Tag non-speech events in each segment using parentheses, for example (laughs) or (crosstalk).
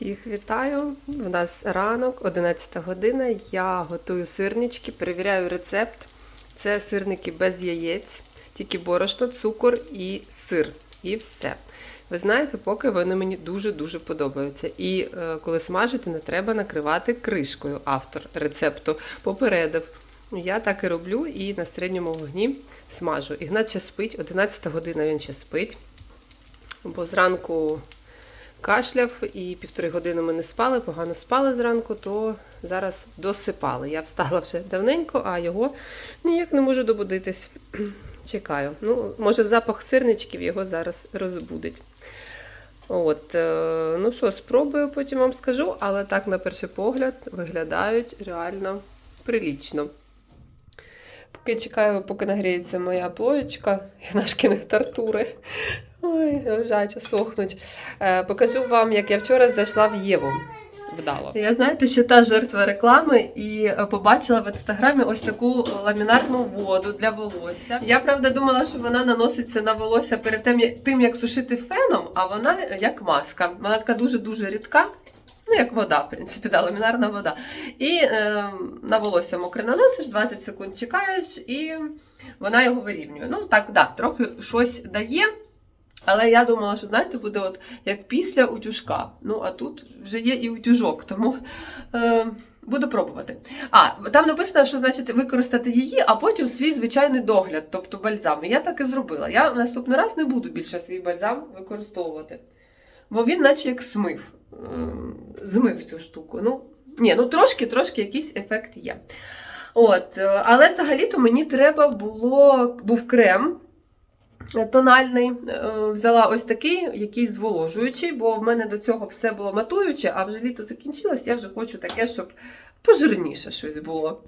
Всіх вітаю! У нас ранок, 11 година. Я готую сирнички, перевіряю рецепт. Це сирники без яєць, тільки борошно, цукор і сир. І все. Ви знаєте, поки вони мені дуже-дуже подобаються. І е, коли смажити, не треба накривати кришкою. Автор рецепту попередив. Я так і роблю і на середньому вогні смажу. Ігнат ще спить, 11 година він ще спить, бо зранку кашляв і півтори години ми не спали, погано спали зранку, то зараз досипали. Я встала вже давненько, а його ніяк не можу добудитись. (clears throat) Чекаю. Ну, може, запах сирничків його зараз розбудить. От, е, ну що, спробую, потім вам скажу, але так, на перший погляд, виглядають реально прилічно. Поки чекаю, поки нагріється моя плоєчка і нашкіних тартури. Ой, лежать, сохнуть. Е, покажу вам, як я вчора зайшла в Єву. Вдало. Я знаєте, що та жертва реклами і е, побачила в інстаграмі ось таку ламінарну воду для волосся. Я правда думала, що вона наноситься на волосся перед тим, тим, як сушити феном, а вона як маска. Вона така дуже-дуже рідка. Ну, як вода, в принципі, да, ламінарна вода. І е, на волосся мокре наносиш, 20 секунд чекаєш, і вона його вирівнює. Ну, так, да, трохи щось дає. Але я думала, що знаєте, буде от як після утюжка. Ну, а тут вже є і утюжок, тому е, буду пробувати. А, там написано, що значить використати її, а потім свій звичайний догляд, тобто бальзам. Я так і зробила. Я в наступний раз не буду більше свій бальзам використовувати. Бо він, наче як смив, е, змив цю штуку. Ну, ні, ну трошки, трошки якийсь ефект є. От, е, але взагалі-то мені треба було був крем тональний. Е, Взяла ось такий, який зволожуючий, бо в мене до цього все було матуюче, а вже літо закінчилось, я вже хочу таке, щоб пожирніше щось було.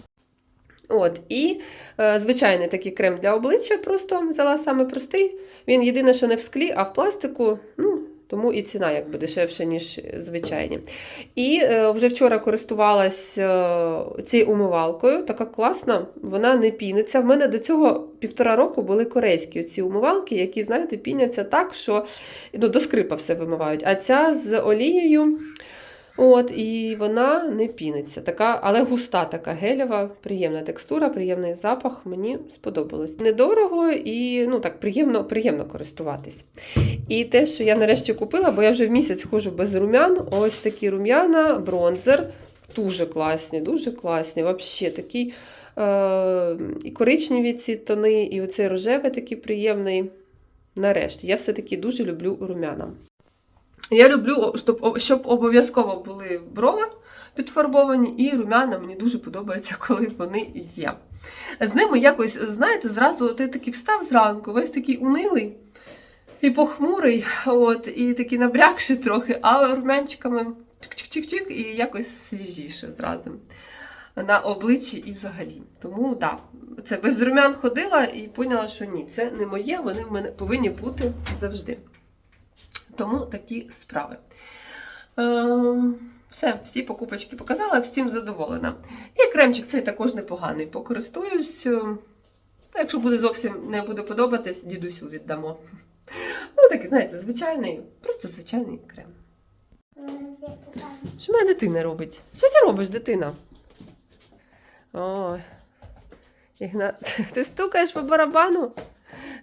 От, і е, звичайний такий крем для обличчя просто взяла саме простий. Він єдине, що не в склі, а в пластику. Ну, тому і ціна якби дешевша, ніж звичайні. І е, вже вчора користувалась е, цією умивалкою, така класна, вона не піниться. В мене до цього півтора року були корейські ці умивалки, які, знаєте, піняться так, що ну, до скрипа все вимивають. А ця з олією. От, і вона не піниться, така, але густа, така гелєва, приємна текстура, приємний запах. Мені сподобалось. Недорого і ну так приємно, приємно користуватись. І те, що я нарешті купила, бо я вже в місяць ходжу без румян. Ось такі рум'яна, бронзер. Дуже класні, дуже класні. Взагалі такий е- і коричневі ці тони, і оцей рожевий такий приємний. Нарешті, я все-таки дуже люблю румяна. Я люблю, щоб, щоб обов'язково були брови підфарбовані, і румяна мені дуже подобається, (laughs) коли вони є. З ними якось, знаєте, зразу ти такий встав зранку, весь такий унилий і похмурий, от, і такий набрякший трохи, а румянчиками чик-чик-чик-чик, і якось свіжіше зразу на обличчі і взагалі. Тому так, да, це без румян ходила і поняла, що ні, це не моє, вони в мене повинні бути завжди. Тому такі справи. Е, все, всі покупочки показала, всім задоволена. І кремчик цей також непоганий. Покористуюсь. якщо буде зовсім не буде подобатись, дідусю віддамо. Ну, такий, знаєте, звичайний, просто звичайний крем. Що моя дитина робить? Що ти робиш, дитина? Ой. Ігнат, (laughs) ти стукаєш по барабану?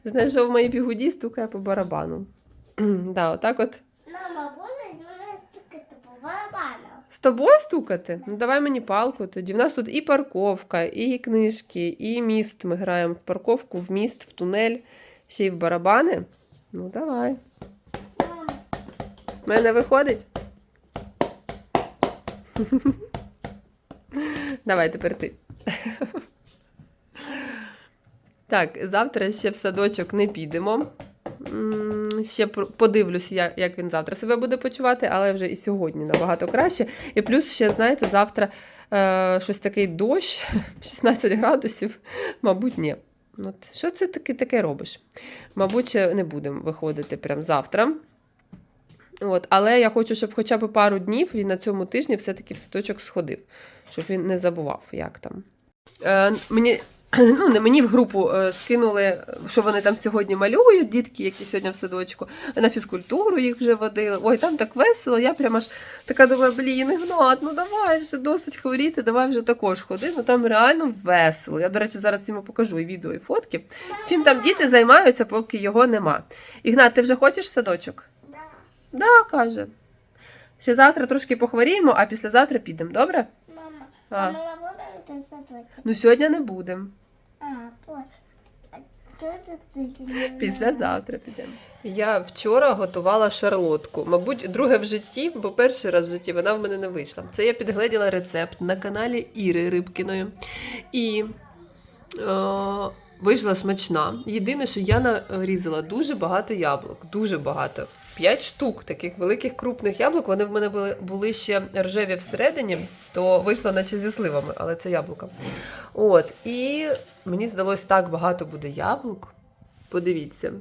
Знайшов мої бігуді, стукає по барабану. (clears throat) да, отак от. Мама, буде з мене стукати по барабану. З тобою стукати? Ну давай мені палку тоді. У нас тут і парковка, і книжки, і міст. Ми граємо в парковку, в міст, в тунель, ще й в барабани. Ну давай. Мама, В мене виходить. Давай тепер ти. Так, завтра ще в садочок не підемо. Ще подивлюсь, як він завтра себе буде почувати, але вже і сьогодні набагато краще. І плюс ще, знаєте, завтра е, щось такий дощ, (laughs) 16 градусів, мабуть, ні. От, що це таке, таке робиш? Мабуть, не будемо виходити прямо завтра. От, але я хочу, щоб хоча б пару днів він на цьому тижні все-таки в садочок сходив, щоб він не забував, як там. Е, мені ну, не мені в групу е, скинули, що вони там сьогодні малюють, дітки, які сьогодні в садочку, на фізкультуру їх вже водили. Ой, там так весело. Я прямо аж така думаю, блін, Ігнат, ну давай вже досить хворіти, давай вже також ходи. Ну там реально весело. Я, до речі, зараз йому покажу і відео, і фотки. Чим там діти займаються, поки його нема. Ігнат, ти вже хочеш в садочок? Да. Да, каже. Ще завтра трошки похворіємо, а післязавтра підемо, добре? Мама, А. а. ми не будемо тестувати? Ну сьогодні не будемо. Післязавтра підемо. Я вчора готувала шарлотку. Мабуть, друге в житті, бо перший раз в житті вона в мене не вийшла. Це я підгледіла рецепт на каналі Іри Рибкіної. І е, вийшла смачна. Єдине, що я нарізала дуже багато яблук. Дуже багато. П'ять штук таких великих крупних яблук. Вони в мене були, були ще рожеві всередині, то вийшло наче зі сливами, але це яблука. От, і мені здалось, так багато буде яблук. Подивіться.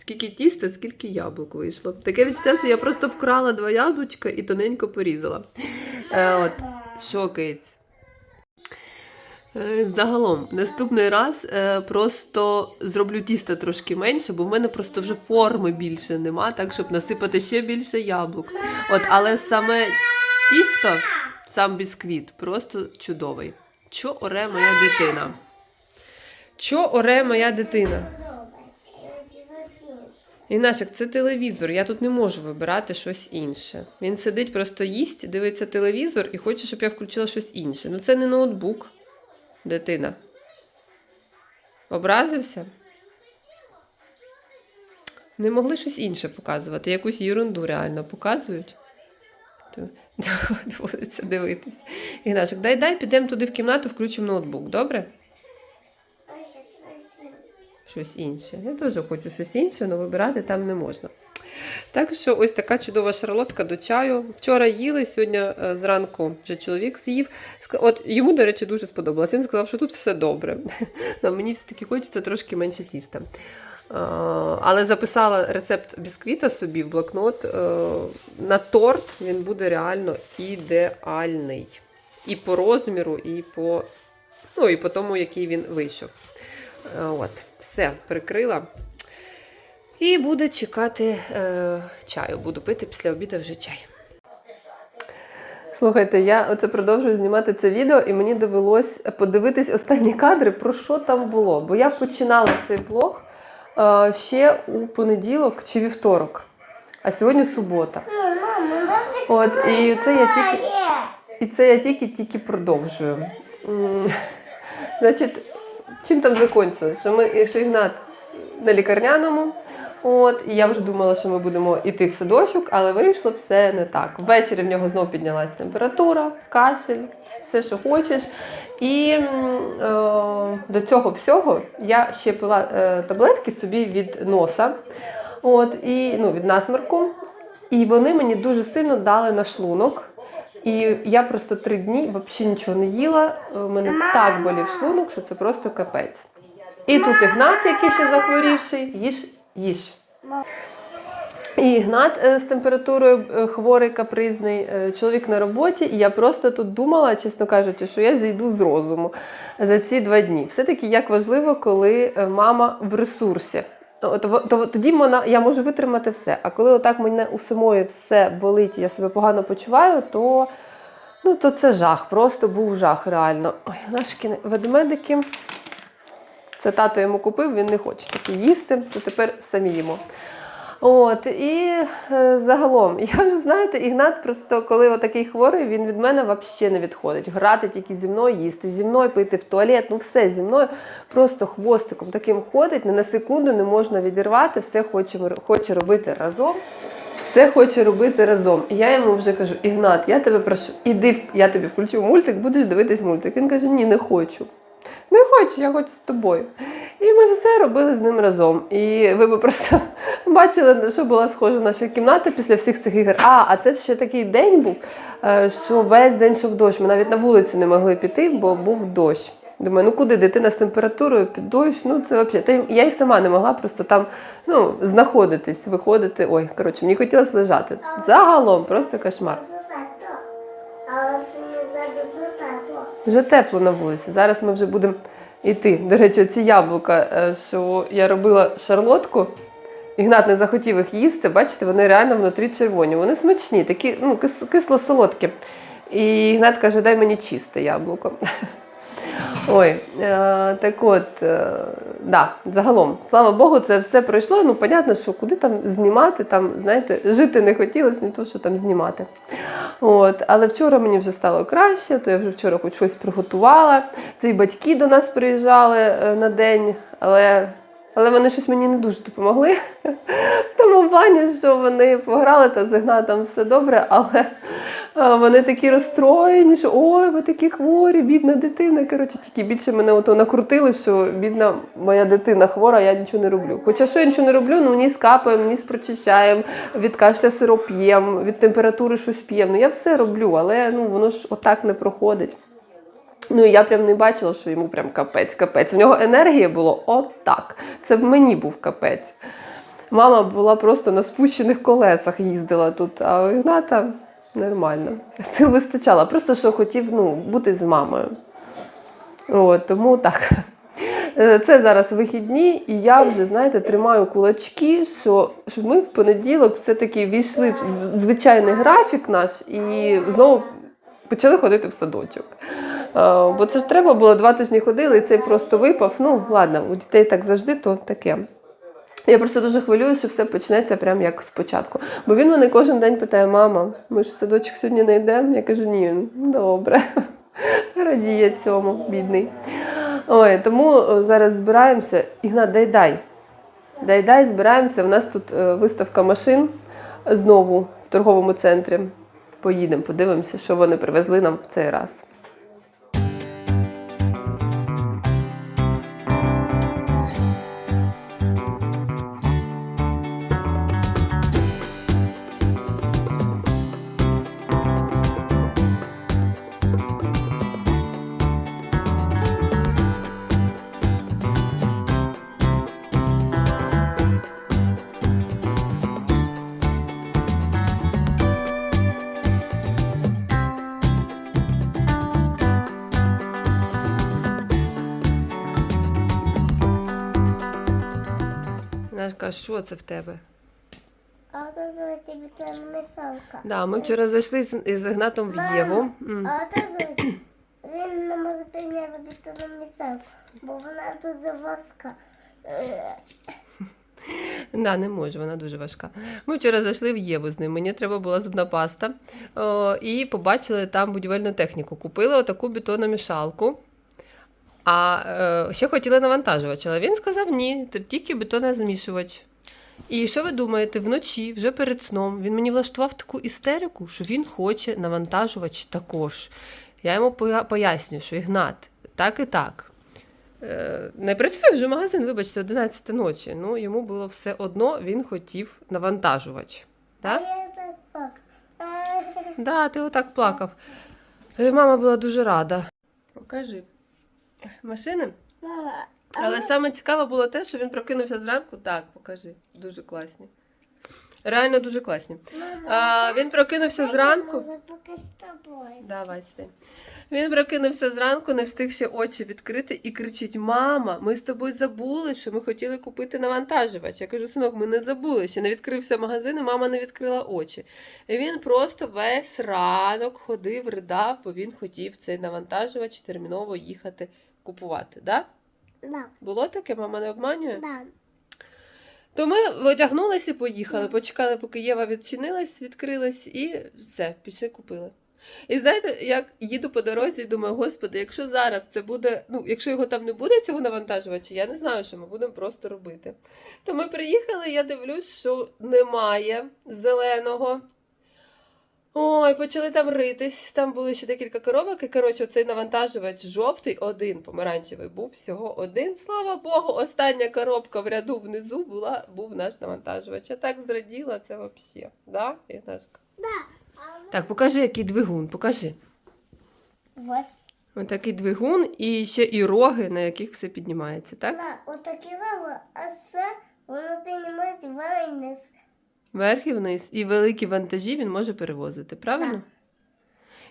Скільки тіста, скільки яблук вийшло. Таке відчуття, що я просто вкрала два яблучка і тоненько порізала. Е, от, що, киць? Е, Загалом, наступний раз е, просто зроблю тісто трошки менше, бо в мене просто вже форми більше нема, так щоб насипати ще більше яблук. От, але саме тісто, сам бісквіт, просто чудовий. Чо оре моя дитина? Чо оре моя дитина? Інашик, це телевізор. Я тут не можу вибирати щось інше. Він сидить, просто їсть, дивиться телевізор і хоче, щоб я включила щось інше. Ну це не ноутбук, дитина. Образився? Не могли щось інше показувати, якусь ерунду реально показують. (laughs) Доводиться дивитись. Ігнашик, дай дай, підемо туди в кімнату, включимо ноутбук, добре? Щось інше. Я теж хочу щось інше, але вибирати там не можна. Так що ось така чудова шарлотка до чаю. Вчора їли, сьогодні е, зранку вже чоловік з'їв. От йому, до речі, дуже сподобалось. Він сказав, що тут все добре. (laughs) Но мені все-таки хочеться трошки менше тіста. Е, Але записала рецепт бісквіта собі в блокнот. Е, На торт він буде реально ідеальний. І по розміру, і по, ну, і по тому, який він вийшов. От, все, прикрила. І буде чекати е, чаю. Буду пити після обіду вже чай. Слухайте, я оце продовжую знімати це відео, і мені довелось подивитись останні кадри, про що там було. Бо я починала цей влог е, ще у понеділок чи вівторок, а сьогодні субота. От, і це я тільки і це я тільки тільки продовжую. Значить, чим там закінчилось? Що ми, що Ігнат на лікарняному. От, і я вже думала, що ми будемо йти в садочок, але вийшло все не так. Ввечері в нього знову піднялась температура, кашель, все, що хочеш. І е, до цього всього я ще пила е, таблетки собі від носа, от, і, ну, від насморку. І вони мені дуже сильно дали на шлунок. І я просто три дні взагалі нічого не їла. У мене так болів шлунок, що це просто капець. І тут Ігнат, який ще захворівший, їж, їж. І Ігнат е, з температурою е, хворий, капризний, е, чоловік на роботі, і я просто тут думала, чесно кажучи, що я зійду з розуму за ці два дні. Все-таки як важливо, коли мама в ресурсі. То, тоді я можу витримати все. А коли отак мене у самої все болить, я себе погано почуваю, то, ну, то це жах. Просто був жах, реально. Ой, наші ведмедики. Це тато йому купив, він не хоче такі їсти, то тепер самі їмо. От, і е, загалом, (laughs) я вже знаєте, Ігнат просто коли отакий хворий, він від мене взагалі не відходить. Грати тільки зі мною, їсти зі мною, пити в туалет, ну все зі мною. Просто хвостиком таким ходить, не на секунду не можна відірвати, все хоче, хоче робити разом. Все хоче робити разом. І я йому вже кажу: Ігнат, я тебе прошу, іди, я тобі включу мультик, будеш дивитись мультик. Він каже: Ні, не хочу. Не хочу, я хочу з тобою. І ми все робили з ним разом. І ви б просто (laughs) бачили, що була схожа наша кімната після всіх цих ігор. А, а це ще такий день був, е, що весь день йшов дощ. Ми навіть на вулицю не могли піти, бо був дощ. Думаю, ну куди дитина з температурою під дощ? Ну це взагалі. Та я й сама не могла просто там ну, знаходитись, виходити. Ой, коротше, мені хотілося лежати. Загалом, просто кошмар. Вже тепло на вулиці. Зараз ми вже будемо йти. до речі, ці яблука, е, що я робила шарлотку, Ігнат не захотів їх їсти, бачите, вони реально внутрі червоні. Вони смачні, такі ну, кисло-солодкі. І Ігнат каже, дай мені чисте яблуко. (laughs) Ой, е, так от, е, да, загалом, слава Богу, це все пройшло. Ну, понятно, що куди там знімати, там, знаєте, жити не хотілося, не то, що там знімати. От, але вчора мені вже стало краще, то я вже вчора хоч щось приготувала. Це і батьки до нас приїжджали е, на день, але, але вони щось мені не дуже допомогли. В (laughs) тому плані, що вони пограли та з Ігнатом все добре, але вони такі розстроєні, що ой, ви такі хворі, бідна дитина. Коротше, тільки більше мене ото накрутили, що бідна моя дитина хвора, я нічого не роблю. Хоча що я нічого не роблю, ну ні скапаємо, ні прочищаємо, від кашля сироп п'ємо, від температури щось п'ємо. Ну я все роблю, але ну воно ж отак не проходить. Ну і я прям не бачила, що йому прям капець, капець. В нього енергія було отак. Це в мені був капець. Мама була просто на спущених колесах їздила тут, а у Ігната нормально. Сил вистачало. Просто що хотів ну, бути з мамою. От, тому так. Е, Це зараз вихідні, і я вже, знаєте, тримаю кулачки, що, щоб ми в понеділок все-таки війшли в звичайний графік наш і знову почали ходити в садочок. Е, Бо це ж треба було два тижні ходили, і цей просто випав. Ну, ладно, у дітей так завжди, то таке. (laughs) Я просто дуже хвилююся, що все почнеться прямо як спочатку. Бо він мене кожен день питає: мама, ми ж в садочок сьогодні не йдемо. Я кажу, ні, добре. (laughs) Радіє цьому, бідний. Ой, тому зараз збираємося. Ігнат, дай дай. Дай дай, збираємося. У нас тут е, виставка машин знову в торговому центрі. Поїдемо, подивимося, що вони привезли нам в цей раз. Нашка, що це в тебе? А то зовсім мисалка. Да, ми вчора зайшли з, із Ігнатом в Єву. А то зовсім він не може прийняти бітону мисалку, бо вона тут заваска. Е, Да, не можу, вона дуже важка. Ми вчора зайшли в Єву з ним. Мені треба була зубна паста. О, і побачили там будівельну техніку. Купили отаку бетономішалку. А е, ще хотіли навантажувач, але він сказав ні, тільки бетонозамішувач. І що ви думаєте, вночі, вже перед сном, він мені влаштував таку істерику, що він хоче навантажувач також. Я йому пояснюю, що Ігнат, так і так. Е, Не працює вже магазин, вибачте, 11 ночі. Ну, йому було все одно, він хотів навантажувач. Так? так. Да, ти отак плакав. Е, Мама була дуже рада. Покажи. Машини? Але саме цікаве було те, що він прокинувся зранку. Так, покажи. Дуже класні. Реально дуже класні. А, він прокинувся зранку. Давай сиди. Він прокинувся зранку, не встиг ще очі відкрити і кричить: Мама, ми з тобою забули, що ми хотіли купити навантажувач. Я кажу, синок, ми не забули, ще не відкрився магазин, і мама не відкрила очі. І він просто весь ранок ходив, ридав, бо він хотів цей навантажувач терміново їхати купувати. Да? Да, Було таке, мама не обманює? да. То ми одягнулися і поїхали. Почекали, поки Єва відчинилась, відкрилась, і все, пішли купили. І знаєте, як їду по дорозі і думаю, господи, якщо зараз це буде, ну, якщо його там не буде, цього навантажувача, я не знаю, що ми будемо просто робити. То ми приїхали, я дивлюсь, що немає зеленого. Ой, почали там ритись. Там були ще декілька коробок. І коротше, цей навантажувач жовтий, один помаранчевий був всього один. Слава Богу, остання коробка в ряду внизу була, був наш навантажувач. Я так зраділа це взагалі. Да, Ігнашка? Да. Так, покажи, який двигун, покажи. Ось. Ось такий двигун і ще і роги, на яких все піднімається, так? Да, отакі лава, а це воно піднімається вниз. Вверх і вниз. І великі вантажі він може перевозити, правильно?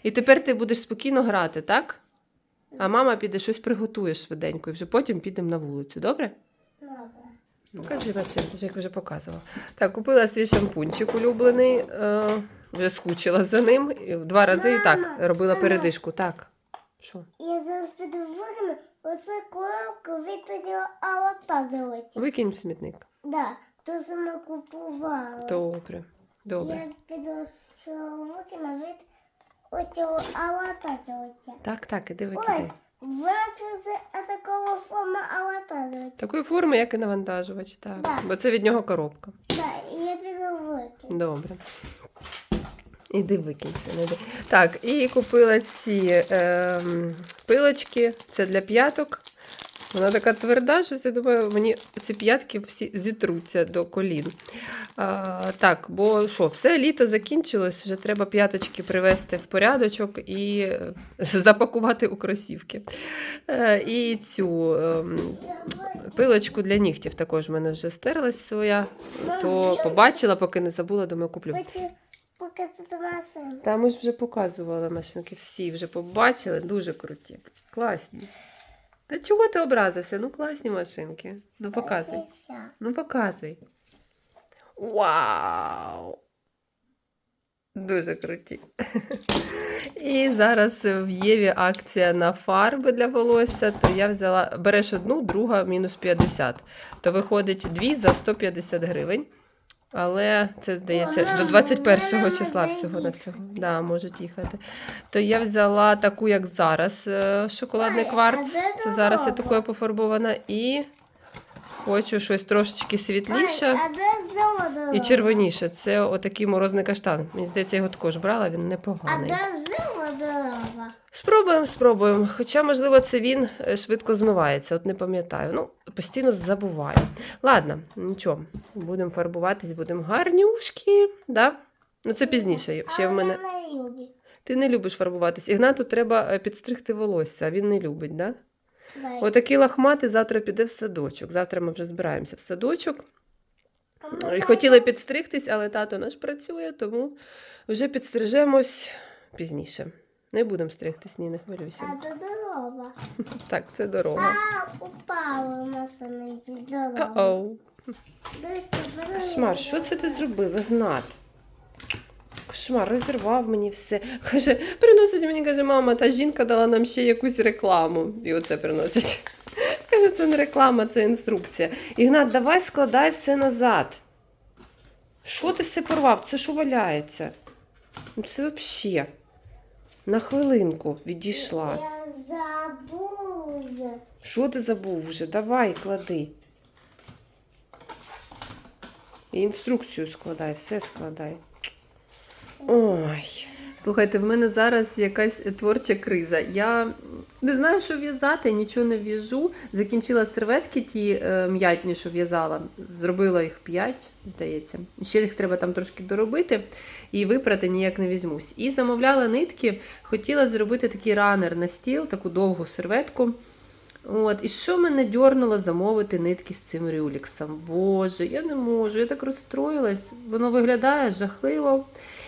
І тепер ти будеш спокійно грати, так? А мама піде щось приготує швиденько, і вже потім підемо на вулицю, добре? Добре. Покажи машинку, як вже показувала. Так, купила свій шампунчик улюблений, е, вже скучила за ним. І Два рази і так Мама, робила мама. передишку. Так. Що? Я зараз піду викину оце коробку від того авата золоті. Викинь в смітник. Да, то саме купувала. Добре. Добре. Я піду що викину від оцього авата. Так, так, іди викидай. Ось, вона це такого форма авата. Такої форми, як і навантажувач, так. Да. Бо це від нього коробка. Да, і я піду викину. Добре. Іди викинься. не. Так, і купила ці ем, пилочки. Це для п'яток. Вона така тверда, що я думаю, мені ці п'ятки всі зітруться до колін. А, так, бо що, все літо закінчилось, вже треба п'яточки привести в порядочок і е, запакувати у кросівки. Е, і цю ем, пилочку для нігтів також в мене вже стерлась своя. То побачила, поки не забула, думаю, куплю. Та ми ж вже показували машинки, всі вже побачили, дуже круті. Класні. Та чого ти образився? Ну класні машинки. Ну показуй. Ну показуй. Вау! Дуже круті. І зараз в Єві акція на фарби для волосся, то я взяла, береш одну, друга мінус 50. То виходить дві за 150 гривень. Але це здається до мама, 21 в числа всього на всього. Да, можуть їхати. То я взяла таку, як зараз, е, шоколадний кварц. Це зараз я такою пофарбована. І хочу щось трошечки світліше. І червоніше. Це отакий морозний каштан. Мені здається, я його також брала, він непоганий. Спробуємо, спробуємо. Хоча, можливо, це він е, швидко змивається, от не пам'ятаю. Ну, постійно забуваю. Ладно, нічого. Будемо фарбуватись, будемо гарнюшки. Да? Ну, це пізніше. Ще в мене. Ти не любиш фарбуватись. Ігнату треба е, підстригти волосся, він не любить, да? Дай. Отакий лахматий завтра піде в садочок. Завтра ми вже збираємося в садочок. І Хотіли підстригтись, але тато наш працює, тому вже підстрижемось пізніше. Не будемо стригтись, ні, не хвилюйся. А де дорога? (laughs) Так, це дорога. А, упала машина здесь дорога. Дайте, що це ти зробив, Ігнат? Кошмар, розірвав мені все. Каже, приносить мені, каже, мама, та жінка дала нам ще якусь рекламу. І оце приносить. (laughs) Каже, це не реклама, це інструкція. Ігнат, давай складай все назад. Що ти все порвав? Це що валяється? Ну це взагалі. На хвилинку відійшла. Я забула. Що ти забув вже? Давай, клади. І інструкцію складай, все складай. Ой. Слухайте, в мене зараз якась творча криза. Я не знаю, що в'язати, нічого не в'яжу. Закінчила серветки ті е, м'ятні, що в'язала. Зробила їх 5, здається. Ще їх треба там трошки доробити і випрати ніяк не візьмусь. І замовляла нитки, хотіла зробити такий ранер на стіл, таку довгу серветку. От, і що мене дьорнуло замовити нитки з цим рюліксом? Боже, я не можу, я так розстроїлась. Воно виглядає жахливо.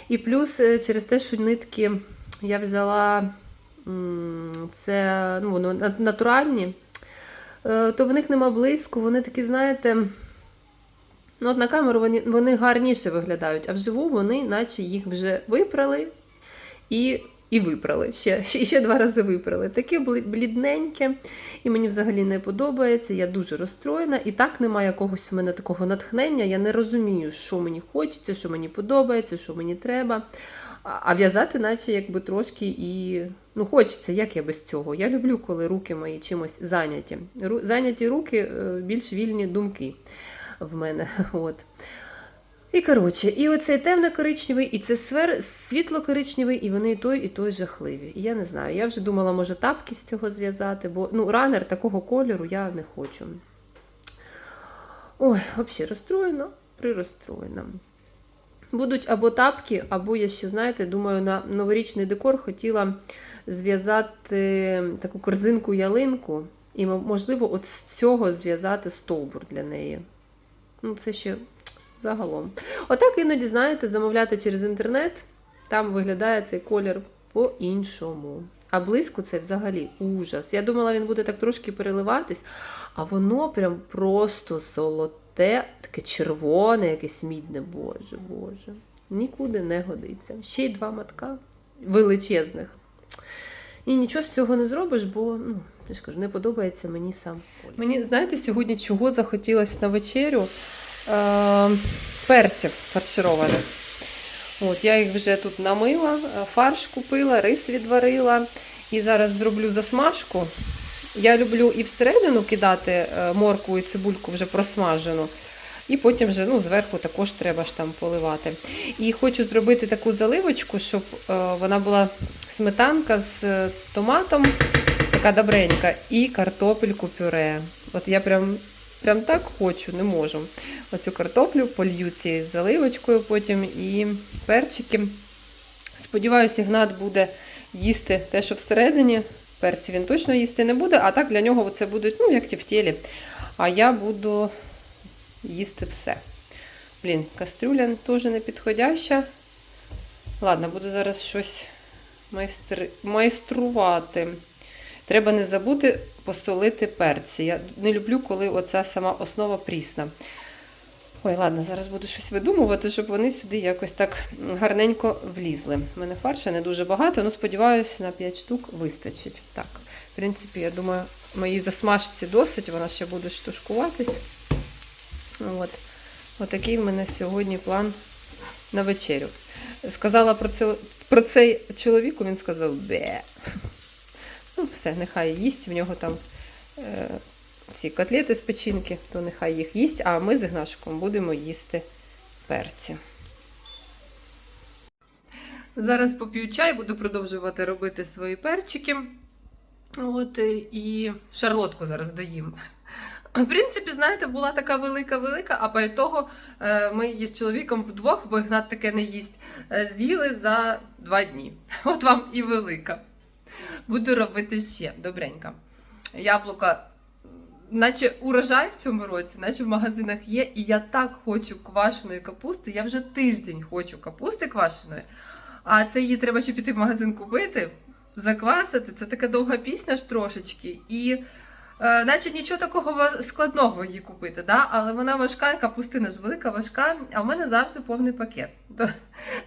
І плюс е, через те, що нитки я взяла це ну, воно натуральні, е, то в них нема блиску, вони такі, знаєте, ну, от на камеру вони, вони гарніше виглядають, а вживу вони, наче їх вже випрали. І, і випрали. Ще, ще, ще два рази випрали. Таке блідненьке, і мені взагалі не подобається. Я дуже розстроєна. І так немає якогось у мене такого натхнення. Я не розумію, що мені хочеться, що мені подобається, що мені треба. А в'язати, наче якби трошки і ну, хочеться, як я без цього. Я люблю, коли руки мої чимось зайняті. Ру, зайняті руки е, більш вільні думки в мене. (laughs) От. І коротше, і оцей темно-коричневий, і це свер... світло-коричневий, і вони і той, і той жахливі. І я не знаю. Я вже думала, може, тапки з цього зв'язати, бо ну, ранер такого кольору я не хочу. Ой, взагалі розстроєна, прирозстроєна. Будуть або тапки, або я ще, знаєте, думаю, на новорічний декор хотіла зв'язати таку корзинку ялинку, і, можливо, от з цього зв'язати стовбур для неї. Ну, це ще загалом. Отак іноді, знаєте, замовляти через інтернет, там виглядає цей колір по-іншому. А близько це взагалі ужас. Я думала, він буде так трошки переливатись, а воно прям просто золоте, таке червоне, якесь мідне. Боже, боже. Нікуди не годиться. Ще й два матка величезних. І нічого з цього не зробиш, бо ну, я ж кажу, не подобається мені сам. Мені, знаєте, сьогодні чого захотілося на вечерю? Е, перців фаршированих. От, я їх вже тут намила, е, фарш купила, рис відварила. І зараз зроблю засмажку. Я люблю і всередину кидати е, моркву і цибульку вже просмажену. І потім вже ну, зверху також треба ж там поливати. І хочу зробити таку заливочку, щоб е, вона була сметанка з томатом, така добренька, і картопельку пюре. От я прям, прям так хочу, не можу. Оцю картоплю полью цією заливочкою потім і перчики. Сподіваюся, Ігнат буде їсти те, що всередині. Перці він точно їсти не буде, а так для нього це будуть, ну, як тефтєлі. А я буду їсти все. Блін, кастрюля теж не підходяща. Ладно, буду зараз щось майстри... майструвати. Треба не забути посолити перці. Я не люблю, коли оця сама основа прісна. Ой, ладно, зараз буду щось видумувати, щоб вони сюди якось так гарненько влізли. У мене фарша не дуже багато, але сподіваюся, на 5 штук вистачить. Так, в принципі, я думаю, моїй засмажці досить, вона ще буде штушкуватись. От. Отакий в мене сьогодні план на вечерю. Сказала про, це, про цей чоловіку, він сказав бе. Ну, все, нехай їсть, в нього там е, ці котлети з печінки, то нехай їх їсть, а ми з Ігнашком будемо їсти перці. Зараз поп'ю чай, буду продовжувати робити свої перчики. От, е, і шарлотку зараз доїм. В принципі, знаєте, була така велика-велика, а по ітогу е, ми її з чоловіком вдвох, бо Ігнат таке не їсть, е, з'їли за два дні. От вам і велика. Буду робити ще добренько. Яблука, наче урожай в цьому році, наче в магазинах є, і я так хочу квашеної капусти. Я вже тиждень хочу капусти квашеної, а це її треба ще піти в магазин купити, заквасити. Це така довга пісня ж трошечки. І Наче нічого такого складного її купити, да? але вона важка, капустина ж велика, важка, а в мене завжди повний пакет.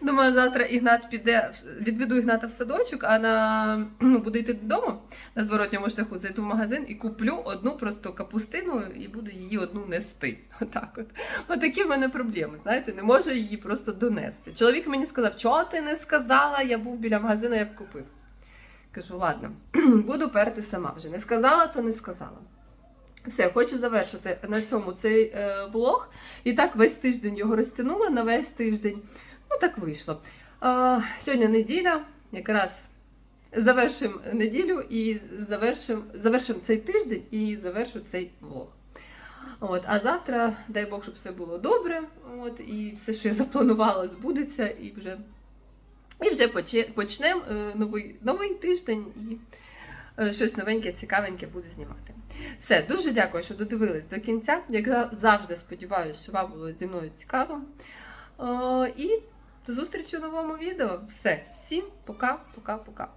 Думаю, завтра Ігнат піде, відведу Ігната в садочок, а на (clears throat) ну, буду йти додому на зворотньому шляху, зайду в магазин і куплю одну просто капустину і буду її одну нести. (laughs) Отак от. Отакі в мене проблеми. Знаєте, не можу її просто донести. Чоловік мені сказав, чого ти не сказала, я був біля магазину, я б купив. Кажу, ладно, (clears throat) буду перти сама вже. Не сказала, то не сказала. Все, хочу завершити на цьому цей е, влог. І так весь тиждень його розтягнула на весь тиждень. Ну, так вийшло. А, сьогодні неділя, якраз завершимо неділю і завершимо завершим цей тиждень і завершу цей влог. От, а завтра, дай Бог, щоб все було добре. От, і все, що я запланувала, збудеться, і вже і вже почнемо е, новий, новий тиждень і е, щось новеньке, цікавеньке буду знімати. Все, дуже дякую, що додивились до кінця. Як завжди сподіваюся, що вам було зі мною цікаво. О, і до зустрічі у новому відео. Все, всім пока, пока, пока.